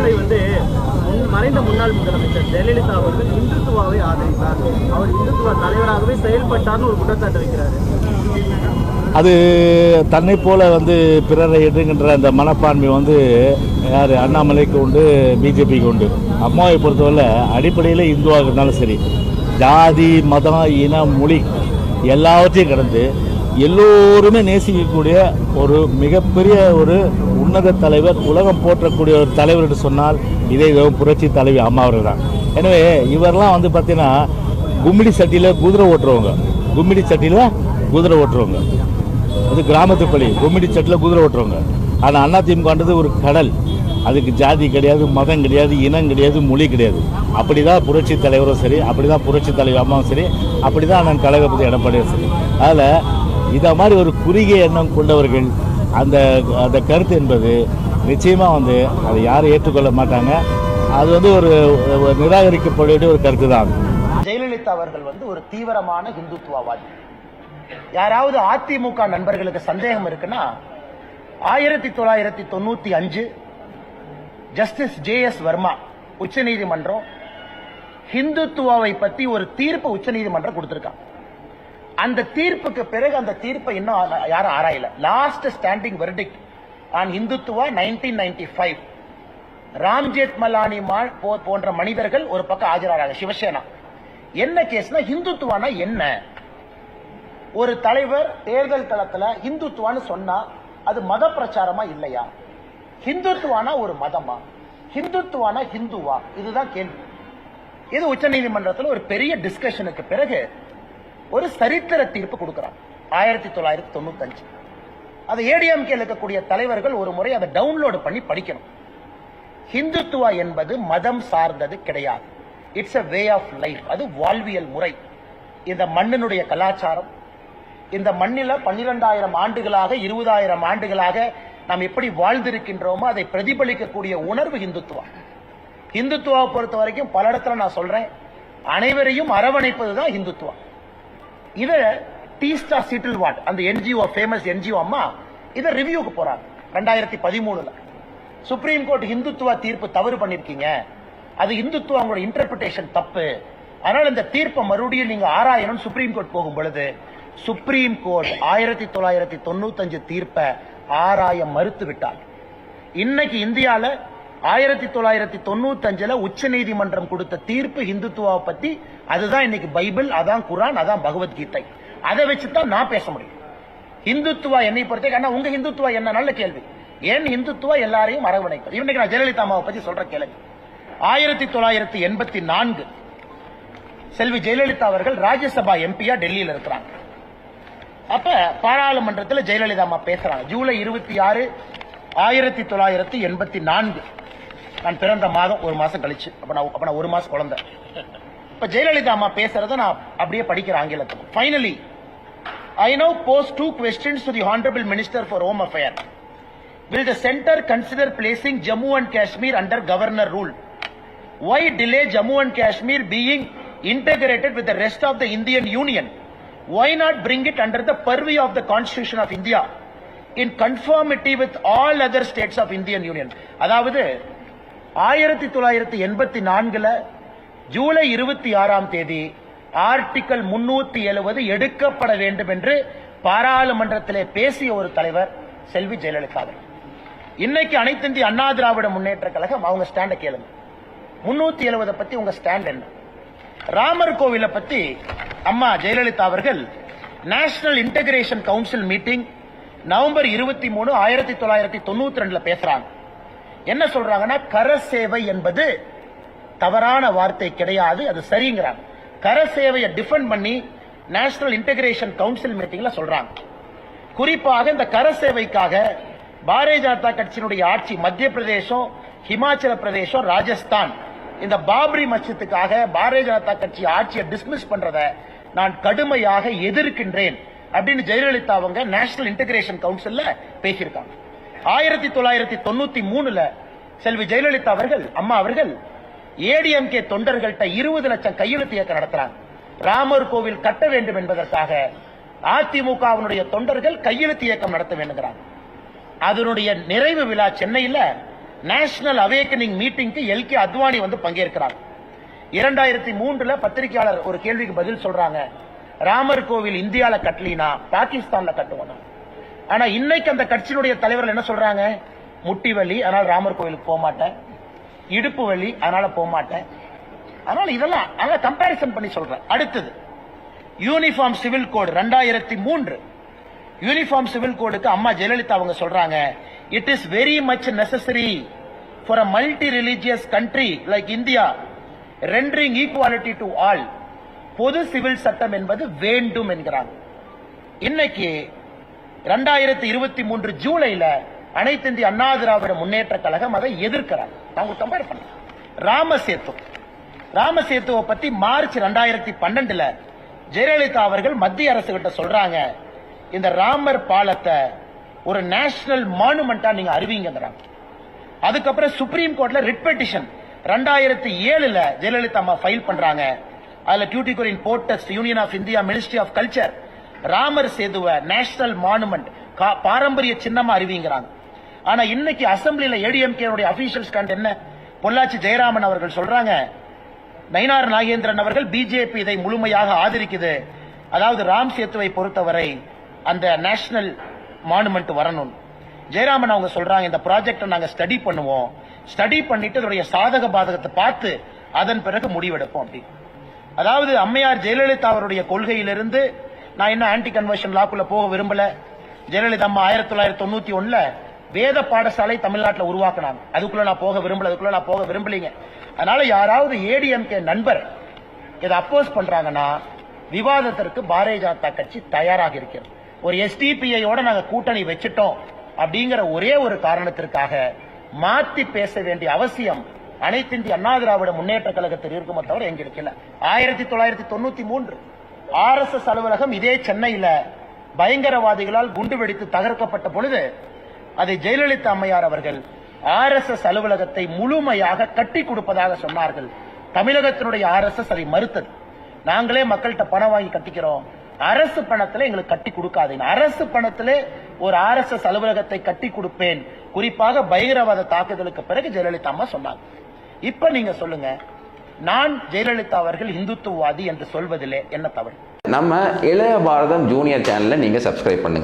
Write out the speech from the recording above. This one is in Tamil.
அண்ணாமலை வந்து மறைந்த முன்னாள் முதலமைச்சர் ஜெயலலிதா அவர்கள் இந்துத்துவாவை ஆதரித்தார். அவர் இந்துத்துவ தலைவராகவே செயல்பட்டார்னு ஒரு குற்றச்சாட்டு வைக்கிறாரு. அது தன்னை போல வந்து பிறரை எதுங்கின்ற அந்த மனப்பான்மை வந்து யார்? அண்ணாமலைக்கு உண்டு பிஜேபிக்கு உண்டு. அம்மாவை பொறுத்தவரை அடிப்படையில் இந்துவாக இருந்தாலும் சரி ஜாதி மதம் இனம் மொழி எல்லாவற்றையும் கடந்து எல்லோருமே நேசிக்கக்கூடிய ஒரு மிகப்பெரிய ஒரு உன்னத தலைவர் உலகம் போற்றக்கூடிய ஒரு தலைவர் என்று சொன்னால் இதே புரட்சி தலைவி அம்மா அவர்கள் தான். எனவே இவரெல்லாம் வந்து பார்த்தீங்கன்னா கும்மிடி சட்டியில் குதிரை ஓட்டுறவங்க. கும்மிடி சட்டியில் குதிரை ஓட்டுறவங்க. அது கிராமத்து பள்ளி கும்மிடி சட்டியில் குதிரை ஓட்டுறவங்க. ஆனால் அதிமுகன்றது ஒரு கடல். அதுக்கு ஜாதி கிடையாது மதம் கிடையாது இனம் கிடையாது மொழி கிடையாது. அப்படி தான் புரட்சி தலைவரும் சரி அப்படி தான் புரட்சி தலைவர் அம்மாவும் சரி அப்படி தான் அண்ணன் கழகப்பதி எடப்பாடியும் சரி. அதில் இதை மாதிரி ஒரு குறுகிய எண்ணம் கொண்டவர்கள் அந்த அந்த கருத்து என்பது நிச்சயமாக வந்து அதை யாரும் ஏற்றுக்கொள்ள மாட்டாங்க. அது வந்து ஒரு ஒரு நிராகரிக்கப்பட ஒரு கருத்து தான் ஜெயலலிதா அவர்கள் வந்து ஒரு தீவிரமான ஹிந்துத்துவவாதி. யாராவது அதிமுக நண்பர்களுக்கு சந்தேகம் இருக்குன்னா ஆயிரத்தி தொள்ளாயிரத்தி தொண்ணூத்தி அஞ்சு ஜஸ்டிஸ் ஜே எஸ் வர்மா உச்சநீதிமன்றம் ஹிந்துத்துவாவை பத்தி ஒரு தீர்ப்பு உச்சநீதிமன்றம் கொடுத்திருக்காங்க. அந்த தீர்ப்புக்கு பிறகு அந்த தீர்ப்பை இன்னும் யாரும் ஆராயல. Last standing verdict on Hindutva nineteen ninety five ராம்ஜேத் Malani போ- போன்ற மனிதர்கள் ஒரு பக்கம் ஆஜராகிறாங்க. சிவசேனா என்ன கேஸ்னா இந்துத்துவானா என்ன? ஒரு தலைவர் தேர்தல் தளத்துல இந்துத்துவான்னு சொன்னா அது மத பிரச்சாரமா இல்லையா? ஹிந்துத்துவானா ஒரு மதமா? ஹிந்துத்துவானா ஹிந்துவா? இதுதான் கேள்வி. இது உச்சநீதிமன்றத்தில் ஒரு பெரிய டிஸ்கஷனுக்கு பிறகு ஒரு சரித்திர தீர்ப்பு கொடுக்கிறார் ஆயிரத்தி தொள்ளாயிரத்தி தொண்ணூத்தஞ்சு. அதை ஏடிஎம்கே இருக்கக்கூடிய தலைவர்கள் ஒரு முறை அதை டவுன்லோடு பண்ணி படிக்கணும். ஹிந்துத்துவா என்பது மதம் சார்ந்தது கிடையாது. It's a way of life அது வாழ்வியல் முறை. இந்த மண்ணினுடைய கலாச்சாரம் இந்த மண்ணில பன்னிரெண்டாயிரம் ஆண்டுகளாக இருபதாயிரம் ஆண்டுகளாக நாம் எப்படி வாழ்ந்திருக்கின்றோமோ அதை பிரதிபலிக்கக்கூடிய உணர்வு ஹிந்துத்துவா ஹிந்துத்துவாவை பொறுத்த வரைக்கும் பல இடத்துல நான் சொல்றேன் அனைவரையும் அரவணைப்பது தான் இந்துத்துவா இத டீஸ்டா சிட்டில் வாட் அந்த என்ஜிஓ ஃபேமஸ் என்ஜிஓ அம்மா இதை ரிவ்யூக்கு போறாங்க. ரெண்டாயிரத்தி பதிமூணுல. சுப்ரீம் கோர்ட் ஹிந்துத்துவ தீர்ப்பு தவறு பண்ணிருக்கீங்க. அது இந்துத்துவா அவங்களோட இன்டர்பிரிட்டேஷன் தப்பு. அதனால இந்த தீர்ப்பை மறுபடியும் நீங்க ஆராயணும் சுப்ரீம் கோர்ட் போகும் பொழுது சுப்ரீம் கோர்ட் ஆயிரத்தி தொள்ளாயிரத்தி தொண்ணூத்தஞ்சு தீர்ப்பை ஆராய மறுத்து விட்டார் இன்னைக்கு இந்தியாவில் ஆயிரத்தி தொள்ளாயிரத்தி தொண்ணூத்தஞ்சுல உச்ச நீதிமன்றம் கொடுத்த தீர்ப்பு இந்துத்துவாவை பத்தி அதுதான் இன்னைக்கு பைபிள் அதான் குரான் அதான் பகவத்கீதை. அதை வச்சு தான் நான் பேச முடியும். இந்துத்துவா என்னை பொறுத்த ஆனா உங்க இந்துத்துவா என்ன? நல்ல கேள்வி. ஏன் இந்துத்துவா எல்லாரையும் அரவணைப்பது. இன்னைக்கு நான் ஜெயலலிதா அம்மாவை பத்தி சொல்ற கேள்வி. ஆயிரத்தி தொள்ளாயிரத்தி எண்பத்தி நான்கு செல்வி ஜெயலலிதா அவர்கள் ராஜ்யசபா எம்பியா டெல்லியில இருக்கிறாங்க. அப்ப பாராளுமன்றத்தில் ஜெயலலிதா அம்மா பேசுறாங்க. ஜூலை இருபத்தி ஆறு ஆயிரத்தி தொள்ளாயிரத்தி எண்பத்தி நான்கு. நான் பிறந்த மாதம் ஒரு மாசம் கழிச்சு அப்ப நான் அப்ப நான் ஒரு மாசம் குழந்தை இப்ப ஜெயலலிதா அம்மா பேசுறத நான் அப்படியே படிக்கிறேன் ஆங்கிலத்தில் finally I know post two questions to the honourable minister for home affair Will the center consider placing Jammu and Kashmir under governor rule? Why delay Jammu and Kashmir being integrated with the rest of the Indian Union? Why not bring it under the purview of the Constitution of India in conformity with all other states of Indian Union? அதாவது ஆயிரத்தி தொள்ளாயிரத்தி எண்பத்தி நான்குல ஜூலை இருபத்தி ஆறாம் தேதி ஆர்டிக்கல் முன்னூத்தி எழுபது எடுக்கப்பட வேண்டும் என்று பாராளுமன்றத்திலே பேசிய ஒரு தலைவர் செல்வி ஜெயலலிதா அவர்கள் இன்னைக்கு அனைத்து இந்திய அண்ணா திராவிட முன்னேற்ற கழகம் அவங்க ஸ்டாண்ட கேளுங்க. முன்னூத்தி எழுபதை பத்தி உங்க ஸ்டாண்ட் என்ன? ராமர் கோவிலை பத்தி அம்மா ஜெயலலிதா அவர்கள் national integration council meeting November இருபத்தி மூணு ஆயிரத்தி தொள்ளாயிரத்தி தொண்ணூத்தி ரெண்டுல பேசுறாங்க. என்ன சொல்றாங்கன்னா கர சேவை என்பது தவறான வார்த்தை கிடையாது அது சரிங்கிறாங்க. கர சேவையை டிஃபெண்ட் பண்ணி நேஷனல் இன்டகிரேஷன் கவுன்சில் மீட்டிங்ல சொல்றாங்க. குறிப்பாக இந்த கர சேவைக்காக பாரதிய ஜனதா கட்சியினுடைய ஆட்சி மத்திய பிரதேசம் ஹிமாச்சல பிரதேசம் ராஜஸ்தான். இந்த பாபரி மச்சத்துக்காக பாரதிய ஜனதா கட்சி ஆட்சியை டிஸ்மிஸ் பண்றத நான் கடுமையாக எதிர்க்கின்றேன் அப்படின்னு ஜெயலலிதா அவங்க நேஷனல் இன்டகிரேஷன் கவுன்சில்ல பேசியிருக்காங்க. ஆயிரத்தி தொள்ளாயிரத்தி தொண்ணூத்தி மூணுல செல்வி ஜெயலலிதா அவர்கள் அம்மா அவர்கள் ஏடிஎம்கே தொண்டர்கள்ட்ட இருபது லட்சம் கையெழுத்து இயக்கம் நடத்துறாங்க. ராமர் கோவில் கட்ட வேண்டும் என்பதற்காக அதிமுகவினுடைய தொண்டர்கள் கையெழுத்து இயக்கம் நடத்த வேண்டுங்கிறாங்க. அதனுடைய நிறைவு விழா சென்னையில நேஷனல் அவேக்கனிங் மீட்டிங்க்கு எல் கே அத்வானி வந்து பங்கேற்கிறாங்க இரண்டாயிரத்தி மூன்றுல பத்திரிகையாளர் ஒரு கேள்விக்கு பதில் சொல்றாங்க. ராமர் கோவில் இந்தியால கட்டலினா பாகிஸ்தான்ல கட்டுவோம் ஆனா இன்னைக்கு அந்த கட்சியினுடைய தலைவர்கள் என்ன சொல்றாங்க? முட்டி வலி அதனால ராமர் கோயிலுக்கு போக மாட்டேன். இடுப்பு வலி அதனால போக மாட்டேன். அதனால இதெல்லாம் அதனால கம்பாரிசன் பண்ணி சொல்றேன். அடுத்தது யூனிஃபார்ம் சிவில் கோடு ரெண்டாயிரத்தி மூன்று. யூனிஃபார்ம் சிவில் கோடுக்கு அம்மா ஜெயலலிதா அவங்க சொல்றாங்க it is very much necessary for a multi religious country like India rendering equality to all பொது சிவில் சட்டம் என்பது வேண்டும் என்கிறாங்க. இன்னைக்கு இரண்டாயிரத்தி இருபத்தி மூன்று ஜூலைல அனைத்து இந்திய அண்ணா திராவிட முன்னேற்ற கழகம் அதை எதிர்க்கிறாங்க. நாங்க கம்பேர் பண்ணலாம் ராமசேத்து. ராமசேத்துவை பத்தி மார்ச் ரெண்டாயிரத்தி பன்னெண்டுல ஜெயலலிதா அவர்கள் மத்திய அரசு கிட்ட சொல்றாங்க. இந்த ராமர் பாலத்தை ஒரு நேஷனல் மானுமெண்டா நீங்க அறிவிங்கிறாங்க அதுக்கப்புறம் சுப்ரீம் கோர்ட்ல ரிட் பெட்டிஷன் ரெண்டாயிரத்தி ஏழுல ஜெயலலிதா அம்மா ஃபைல் பண்றாங்க. அதுல Tuticorin port trust union of India ministry of culture Ramar சேதுவ national monument பாரம்பரிய சின்னமா அறிவிங்கிறாங்க. ஆனா இன்னைக்கு அசம்பிளில ஏடிஎம்கே அபிஷியல் ஸ்டாண்ட் என்ன? பொள்ளாச்சி ஜெயராமன் அவர்கள் சொல்றாங்க நயினார் நாகேந்திரன் அவர்கள் பிஜேபி இதை முழுமையாக ஆதரிக்குது. அதாவது ராம் சேத்துவை பொறுத்தவரை அந்த நேஷனல் மானுமெண்ட் வரணும். ஜெயராமன் அவங்க சொல்றாங்க இந்த ப்ராஜெக்டை நாங்க ஸ்டடி பண்ணுவோம். ஸ்டடி பண்ணிட்டு அதோடைய சாதக பாதகத்தை பார்த்து அதன் பிறகு முடிவெடுப்போம் அப்படி. அதாவது அம்மையார் ஜெயலலிதா அவருடைய கொள்கையிலிருந்து நான் இன்னும் ஆன்டி கன்வர்ஷன் லாக்குள்ள போக விரும்பல. ஜெயலலிதா அம்மா ஆயிரத்தி தொள்ளாயிரத்தி தொண்ணூத்தி ஒண்ணுல வேத பாடசாலை தமிழ்நாட்டில் உருவாக்குனாங்க. அதுக்குள்ள நான் போக விரும்பல அதுக்குள்ள நான் போக விரும்பலீங்க. அதனால யாராவது ஏடிஎம்கே நண்பர் இதை அப்போஸ் பண்றாங்கன்னா விவாதத்திற்கு பாரதிய ஜனதா கட்சி தயாராக இருக்கிறது. ஒரு எஸ்டிபிஐயோட நாங்க கூட்டணி வச்சுட்டோம் அப்படிங்கிற ஒரே ஒரு காரணத்திற்காக மாத்தி பேச வேண்டிய அவசியம் அனைத்து இந்திய அண்ணா திராவிட முன்னேற்ற கழகத்தில் இருக்குமே தவிர எங்களுக்கு இல்லை. ஆயிரத்தி தொள்ளாயிரத்தி தொண்ணூத்தி மூன்று ஆர் எஸ் எஸ் அலுவலகம் இதே சென்னையில பயங்கரவாதிகளால் குண்டு வெடித்து தகர்க்கப்பட்ட பொழுது அதை ஜெயலலிதா அம்மையார் அவர்கள் ஆர் எஸ் எஸ் அலுவலகத்தை முழுமையாக கட்டி கொடுப்பதாக சொன்னார்கள். தமிழகத்தினுடைய ஆர் எஸ் எஸ் அதை மறுத்தது. நாங்களே மக்கள்கிட்ட பணம் வாங்கி கட்டிக்கிறோம். அரசு பணத்துல எங்களுக்கு கட்டி கொடுக்காதீங்க. அரசு பணத்திலே ஒரு ஆர் எஸ் எஸ் அலுவலகத்தை கட்டி கொடுப்பேன். குறிப்பாக பயங்கரவாத தாக்குதலுக்கு பிறகு ஜெயலலிதா அம்மா சொன்னாங்க. இப்ப நீங்க சொல்லுங்க. நான் ஜெயலலிதா அவர்கள் இந்துத்துவவாதி என்று சொல்வதிலே என்ன தவறு? நம்ம இளைய பாரதம் ஜூனியர் சேனலில் நீங்கள் சப்ஸ்கிரைப் பண்ணுங்கள்